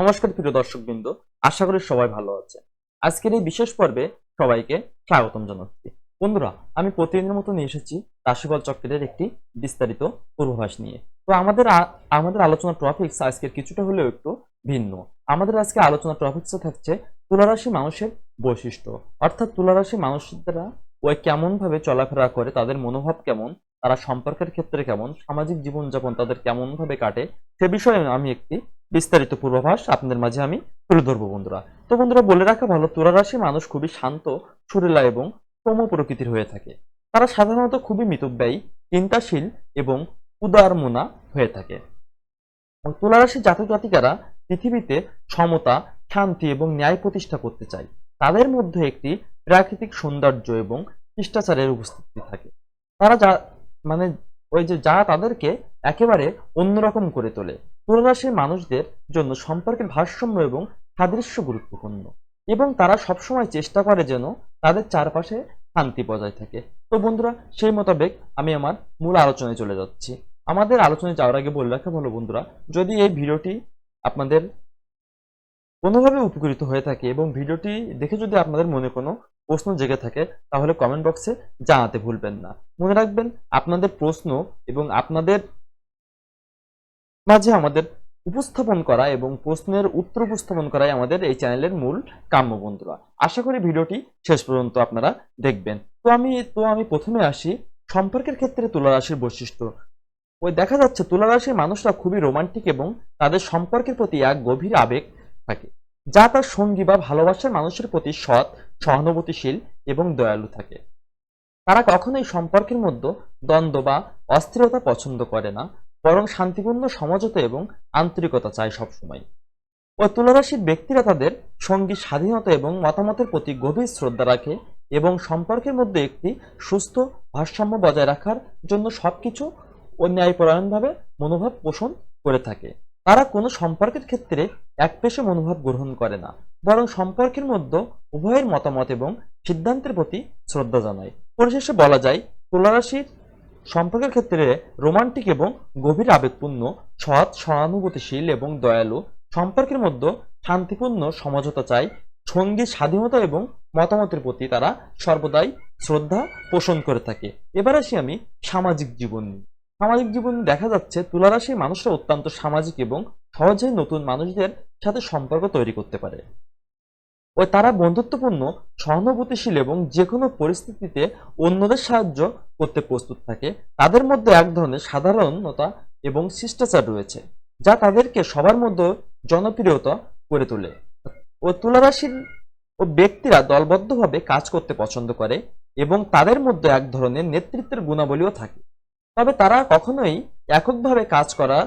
নমস্কার প্রিয় দর্শকবৃন্দ, আশা করি সবাই ভালো আছে আজকের এই বিশেষ পর্বে সবাইকে স্বাগতম জানাচ্ছি। বন্ধুরা, আমি প্রতিদিনের মতো নিয়ে এসেছি রাশিফল চক্রের একটি বিস্তারিত পূর্বাভাস নিয়ে। তো আমাদের আমাদের আলোচনা টপিকস আজকের কিছুটা হলেও একটু ভিন্ন। আমাদের আজকে আলোচনা টপিকসে থাকছে তুলারাশি মানুষের বৈশিষ্ট্য। অর্থাৎ তুলারাশি মানুষরা ওই কেমন ভাবে চলাফেরা করে, তাদের মনোভাব কেমন তারা সম্পর্কের ক্ষেত্রে কেমন, সামাজিক জীবনযাপন তাদের কেমন ভাবে কাটে, সে বিষয়ে আমি একটি বিস্তারিত পূর্বাভাস আপনাদের মাঝে আমি তুলে ধরবো বন্ধুরা। তো বন্ধুরা, বলে রাখা ভালো তুলা রাশি মানুষ খুবই শান্ত, সুরেলা এবং ক্রম প্রকৃতির হয়ে থাকে। তারা সাধারণত খুবই মিতব্যয়ী, চিন্তাশীল এবং উদারমনা হয়ে থাকে। তুলা রাশি জাতক জাতিকারা পৃথিবীতে সমতা, শান্তি এবং ন্যায় প্রতিষ্ঠা করতে চায়। তাদের মধ্যে একটি প্রাকৃতিক সৌন্দর্য এবং শিষ্টাচারের উপস্থিতি থাকে। তারা যা মানে ওই যে যা তাদেরকে একেবারে অন্যরকম করে তোলে তুলারাশির মানুষদের জন্য সম্পর্কের ভারসাম্য এবং সাদৃশ্য গুরুত্বপূর্ণ। এবং তারা সবসময় চেষ্টা করে যেন তাদের চারপাশে শান্তি বজায় থাকে। তো বন্ধুরা, সেই মোতাবেক আমি আমার মূল আলোচনায় চলে যাচ্ছি। আমাদের আলোচনায় যাওয়ার আগে বলে রাখা ভালো বন্ধুরা, যদি এই ভিডিওটি আপনাদের কোনোভাবে উপকৃত হয়ে থাকে এবং ভিডিওটি দেখে যদি আপনাদের মনে কোনো প্রশ্ন জেগে থাকে, তাহলে কমেন্ট বক্সে জানাতে ভুলবেন না। মনে রাখবেন, আপনাদের প্রশ্ন এবং আপনাদের মাঝে আমাদের উপস্থাপন করা এবং প্রশ্নের উত্তর উপস্থাপন করাই আমাদের এই চ্যানেলের মূল কাম্য বন্ধুরা। আশা করি ভিডিওটি শেষ পর্যন্ত আপনারা দেখবেন। তো আমি তো আমি প্রথমে আসি, সম্পর্কের ক্ষেত্রে তুলা রাশির বৈশিষ্ট্য। ওই দেখা যাচ্ছে, তুলা রাশির মানুষরা খুবই রোমান্টিক এবং তাদের সম্পর্কের প্রতি এক গভীর আবেগ থাকে। যা তার সঙ্গী বা ভালোবাসার মানুষের প্রতি সৎ, সহানুভূতিশীল এবং দয়ালু থাকে। তারা কখনোই সম্পর্কের মধ্যে দ্বন্দ্ব বা অস্থিরতা পছন্দ করে না, বরং শান্তিপূর্ণ সমঝোতা এবং আন্তরিকতা চায় সবসময়। ও তুলারাশির ব্যক্তিরা তাদের সঙ্গী স্বাধীনতা এবং মতামতের প্রতি গভীর শ্রদ্ধা রাখে এবং সম্পর্কের মধ্যে একটি সুস্থ ভারসাম্য বজায় রাখার জন্য সবকিছু ও ন্যায়পরায়ণভাবে মনোভাব পোষণ করে থাকে। তারা কোনো সম্পর্কের ক্ষেত্রে একপেশে মনোভাব গ্রহণ করে না, বরং সম্পর্কের মধ্যে উভয়ের মতামত এবং সিদ্ধান্তের প্রতি শ্রদ্ধা জানায়। পরিশেষে বলা যায়, তুলারাশির সম্পর্কের ক্ষেত্রে রোমান্টিক এবং গভীর আবেগপূর্ণ, সৎ, সহানুভূতিশীল এবং দয়ালু সম্পর্কের মধ্যে শান্তিপূর্ণ সমঝোতা চাই সঙ্গী, স্বাধীনতা এবং মতামতের প্রতি তারা সর্বদাই শ্রদ্ধা পোষণ করে থাকে। এবার আসি আমি সামাজিক জীবন নিয়ে। সামাজিক জীবন দেখা যাচ্ছে তুলারাশির মানুষরা অত্যন্ত সামাজিক এবং সহজে নতুন মানুষদের সাথে সম্পর্ক তৈরি করতে পারে। ও তারা বন্ধুত্বপূর্ণ, সহানুভূতিশীল এবং যে কোনো পরিস্থিতিতে অন্যদের সাহায্য করতে প্রস্তুত থাকে। তাদের মধ্যে এক ধরনের সাধারণতা এবং শিষ্টাচার রয়েছে, যা তাদেরকে সবার মধ্যে জনপ্রিয়তা করে তোলে। ও তুলারাশির ও ব্যক্তিরা দলবদ্ধভাবে কাজ করতে পছন্দ করে এবং তাদের মধ্যে এক ধরনের নেতৃত্বের গুণাবলীও থাকে। তবে তারা কখনোই এককভাবে কাজ করার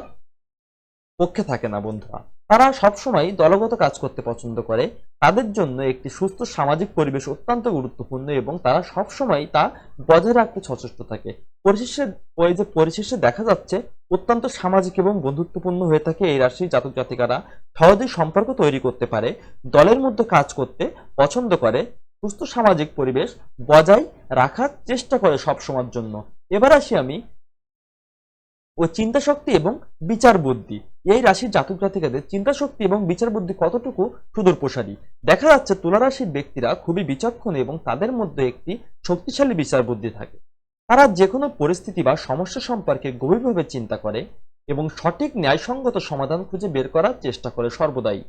পক্ষে থাকে না, বন্ধুরা। তারা সবসময় দলগত কাজ করতে পছন্দ করে। তাদের জন্য একটি সুস্থ সামাজিক পরিবেশ অত্যন্ত গুরুত্বপূর্ণ এবং তারা সবসময় তা বজায় রাখতে সচেষ্ট থাকে। পরিশেষে, ওই যে পরিশেষে দেখা যাচ্ছে, অত্যন্ত সামাজিক এবং বন্ধুত্বপূর্ণ হয়ে থাকে এই রাশির জাতক জাতিকারা। সহজেই সম্পর্ক তৈরি করতে পারে, দলের মধ্যে কাজ করতে পছন্দ করে, সুস্থ সামাজিক পরিবেশ বজায় রাখার চেষ্টা করে সবসময়ের জন্য। এবার আসি আমি ও চিন্তা শক্তি এবং বিচার বুদ্ধি এই রাশির জাতক জাতিকাদের চিন্তা শক্তি এবং বিচার বুদ্ধি কতটুকু সুদূর প্রসারী দেখা যাচ্ছে তুলা রাশির ব্যক্তিরা খুবই বিচক্ষণ এবং তাদের মধ্যে একটি শক্তিশালী বিচার বুদ্ধি থাকে। তারা যে কোনো পরিস্থিতি বা সমস্যা সম্পর্কে গভীরভাবে চিন্তা করে এবং সঠিক ন্যায়সঙ্গত সমাধান খুঁজে বের করার চেষ্টা করে সর্বদাই।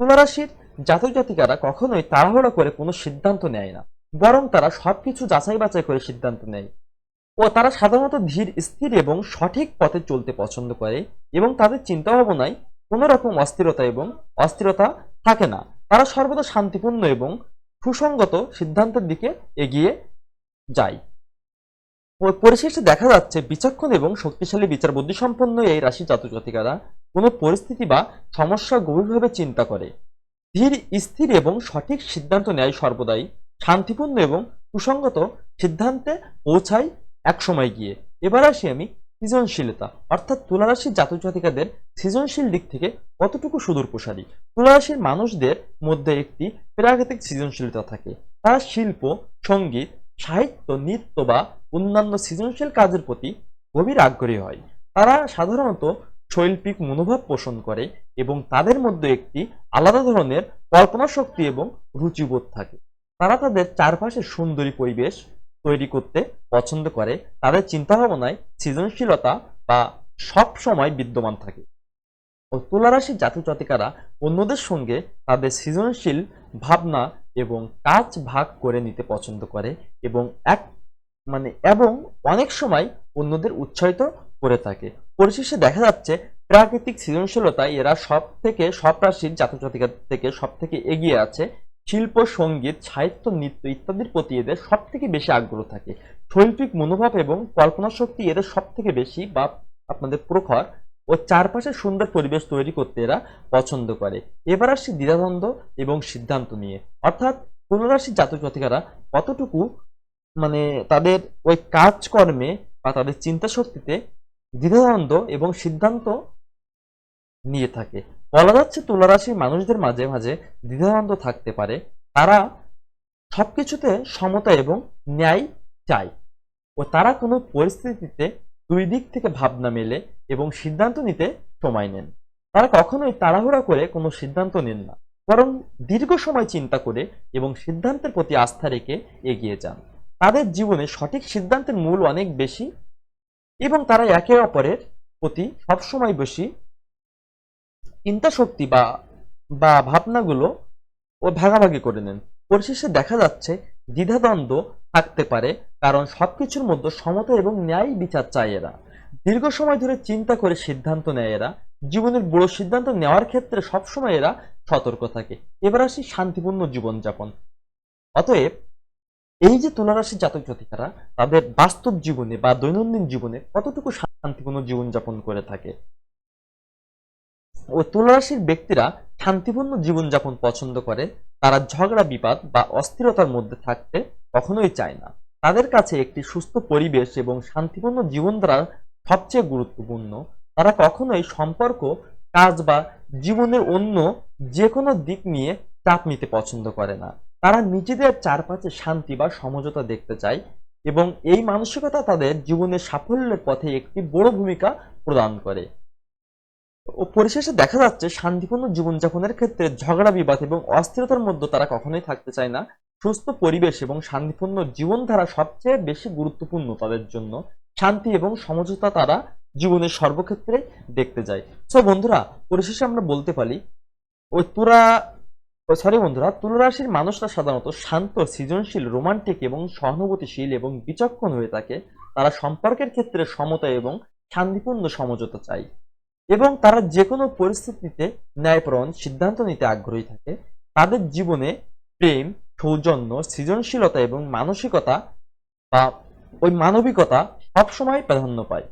তুলা রাশির জাতক জাতিকারা কখনোই তাড়াহুড়া করে কোনো সিদ্ধান্ত নেয় না, বরং তারা সবকিছু যাচাই বাছাই করে সিদ্ধান্ত নেয়। ও তারা সাধারণত ধীর, স্থির এবং সঠিক পথে চলতে পছন্দ করে এবং তাদের চিন্তা ভাবনায় কোনো রকম অস্থিরতা এবং অস্থিরতা থাকে না। তারা সর্বদা শান্তিপূর্ণ এবং সুসংগত সিদ্ধান্তের দিকে এগিয়ে যায়। পরিশেষে দেখা যাচ্ছে বিচক্ষণ এবং শক্তিশালী বিচার বুদ্ধি সম্পন্ন এই রাশি জাতক জাতিকারা কোনো পরিস্থিতি বা সমস্যা গভীরভাবে চিন্তা করে। ধীর, স্থির এবং সঠিক সিদ্ধান্ত নেয় সর্বদাই শান্তিপূর্ণ এবং সুসংগত সিদ্ধান্তে পৌঁছায় এক সময় গিয়ে। এবার আসি আমি সৃজনশীলতা। অর্থাৎ তুলারাশির জাতক জাতিকাদের সৃজনশীল দিক থেকে কতটুকু সুদূর প্রসারী তুলারাশির মানুষদের মধ্যে একটি প্রাকৃতিক সৃজনশীলতা থাকে। তারা শিল্প, সংগীত, সাহিত্য, নৃত্য বা অন্যান্য সৃজনশীল কাজের প্রতি গভীর আগ্রহী হয়। তারা সাধারণত শৈল্পিক মনোভাব পোষণ করে এবং তাদের মধ্যে একটি আলাদা ধরনের কল্পনা শক্তি এবং রুচিবোধ থাকে। তারা তাদের চারপাশের সুন্দরী পরিবেশ তৈরি করতে পছন্দ করে, তাদের চিন্তাভাবনায় সৃজনশীলতা বা সব সময় বিদ্যমান থাকে। ও তুলারাশি জাতক জাতিকারা অন্যদের সঙ্গে তাদের সৃজনশীল ভাবনা এবং কাজ ভাগ করে নিতে পছন্দ করে এবং এক মানে এবং অনেক সময় অন্যদের উৎসাহিত করে থাকে। পরিশেষে দেখা যাচ্ছে, প্রাকৃতিক সৃজনশীলতায় এরা সব থেকে সব রাশির জাতক জাতিকা থেকে সব থেকে এগিয়ে আছে শিল্প, সংগীত, সাহিত্য, নৃত্য ইত্যাদির প্রতি এদের সব থেকে বেশি আগ্রহ থাকে। শৈল্পিক মনোভাব এবং কল্পনা শক্তি এদের সব থেকে বেশি বা আপনাদের প্রখর ও চারপাশে সুন্দর পরিবেশ তৈরি করতে এরা পছন্দ করে। এবার আসছি দ্বিধাদ্বন্দ্ব এবং সিদ্ধান্ত নিয়ে। অর্থাৎ কোন জাতক জাতিকারা কতটুকু মানে তাদের ওই কাজকর্মে বা তাদের চিন্তা শক্তিতে দ্বিধাদ্বন্দ্ব এবং সিদ্ধান্ত নিয়ে থাকে। বলা যাচ্ছে তুলারাশির মানুষদের মাঝে মাঝে দ্বিধাদ্বন্দ্ব থাকতে পারে। তারা সবকিছুতে সমতা এবং ন্যায় চায় ও তারা কোনো পরিস্থিতিতে দুই দিক থেকে ভাবনা মেলে এবং সিদ্ধান্ত নিতে সময় নেন। তারা কখনোই তাড়াহুড়া করে কোনো সিদ্ধান্ত নেন না, বরং দীর্ঘ সময় চিন্তা করে এবং সিদ্ধান্তের প্রতি আস্থা রেখে এগিয়ে যান। তাদের জীবনে সঠিক সিদ্ধান্তের মূল অনেক বেশি এবং তারা একে অপরের প্রতি সবসময় বেশি চিন্তা শক্তি বা বা ভাবনাগুলো ও ভাগাভাগি করে নেন। পরিশেষে দেখা যাচ্ছে দ্বিধাদ্বন্দ্ব থাকতে পারে, কারণ সবকিছুর মধ্যে সমতা এবং ন্যায় বিচার চায় এরা। দীর্ঘ সময় ধরে চিন্তা করে সিদ্ধান্ত নেয় এরা। জীবনের বড় সিদ্ধান্ত নেওয়ার ক্ষেত্রে সবসময় এরা সতর্ক থাকে। এবার আসি শান্তিপূর্ণ জীবনযাপন। অতএব, এই যে তুলারাশি জাতক জাতিকারা, তাদের বাস্তব জীবনে বা দৈনন্দিন জীবনে কতটুকু শান্তিপূর্ণ জীবনযাপন করে থাকে? ও তুলারাশির ব্যক্তিরা শান্তিপূর্ণ জীবনযাপন পছন্দ করে, তারা ঝগড়া, বিবাদ বা অস্থিরতার মধ্যে থাকতে কখনোই চায় না। তাদের কাছে একটি সুস্থ পরিবেশ এবং শান্তিপূর্ণ জীবনধারা সবচেয়ে গুরুত্বপূর্ণ। তারা কখনোই সম্পর্ক, কাজ বা জীবনের অন্য যে কোনো দিক নিয়ে চাপ নিতে পছন্দ করে না। তারা নিজেদের চারপাশে শান্তি বা সমঝোতা দেখতে চায় এবং এই মানসিকতা তাদের জীবনের সাফল্যের পথে একটি বড় ভূমিকা প্রদান করে। ও পরিশেষে দেখা যাচ্ছে শান্তিপূর্ণ জীবনযাপনের ক্ষেত্রে ঝগড়া, বিবাদ এবং অস্থিরতার মধ্যে তারা কখনোই থাকতে চায় না। সুস্থ পরিবেশ এবং শান্তিপূর্ণ জীবনধারা সবচেয়ে বেশি গুরুত্বপূর্ণ তাদের জন্য। শান্তি এবং সমঝোতা তারা জীবনের সর্বক্ষেত্রে দেখতে যায় সো বন্ধুরা, পরিশেষে আমরা বলতে পারি, ওই তুরা সরি বন্ধুরা, তুলা রাশির মানুষরা সাধারণত শান্ত, সৃজনশীল, রোমান্টিক এবং সহানুভূতিশীল এবং বিচক্ষণ হয়ে থাকে। তারা সম্পর্কের ক্ষেত্রে সমতা এবং শান্তিপূর্ণ সমঝোতা চায়। এবং তারা যে কোনো পরিস্থিতিতে ন্যায়পরণ সিদ্ধান্ত নিতে আগ্রহী থাকে, তাদের জীবনে প্রেম, সৌজন্য, সৃজনশীলতা এবং মানসিকতা বা ওই মানবিকতা সবসময় প্রাধান্য পায়।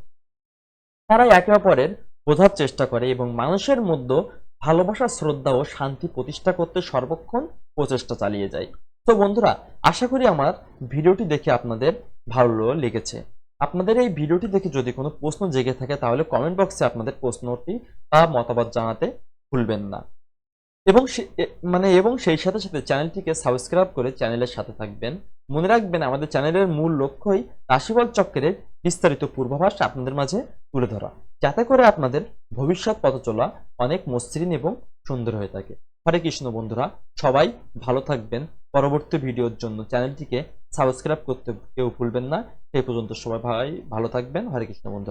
তারা একে অপরের বোঝার চেষ্টা করে এবং মানুষের মধ্যে ভালোবাসা, শ্রদ্ধা ও শান্তি প্রতিষ্ঠা করতে সর্বক্ষণ প্রচেষ্টা চালিয়ে যায়। তো বন্ধুরা, আশা করি আমার ভিডিওটি দেখে আপনাদের ভালো লেগেছে। আপনাদের এই ভিডিওটি দেখে যদি কোনো প্রশ্ন জেগে থাকে, তাহলে কমেন্ট বক্সে আপনাদের প্রশ্নটি বা মতামত জানাতে ভুলবেন না। এবং মানে এবং সেই সাথে সাথে চ্যানেলটিকে সাবস্ক্রাইব করে চ্যানেলের সাথে থাকবেন। মনে রাখবেন, আমাদের চ্যানেলের মূল লক্ষ্যই রাশিফল চক্রের বিস্তারিত পূর্বাভাস আপনাদের মাঝে তুলে ধরা, যাতে করে আপনাদের ভবিষ্যৎ পথ চলা অনেক মসৃণ এবং সুন্দর হয়ে থাকে। হরে কৃষ্ণ বন্ধুরা, সবাই ভালো থাকবেন। পরবর্তী ভিডিওর জন্য চ্যানেলটিকে সাবস্ক্রাইব করতে কেউ ভুলবেন না। সেই পর্যন্ত সবাই ভাই, ভালো থাকবেন। হরে কৃষ্ণ বন্ধুরা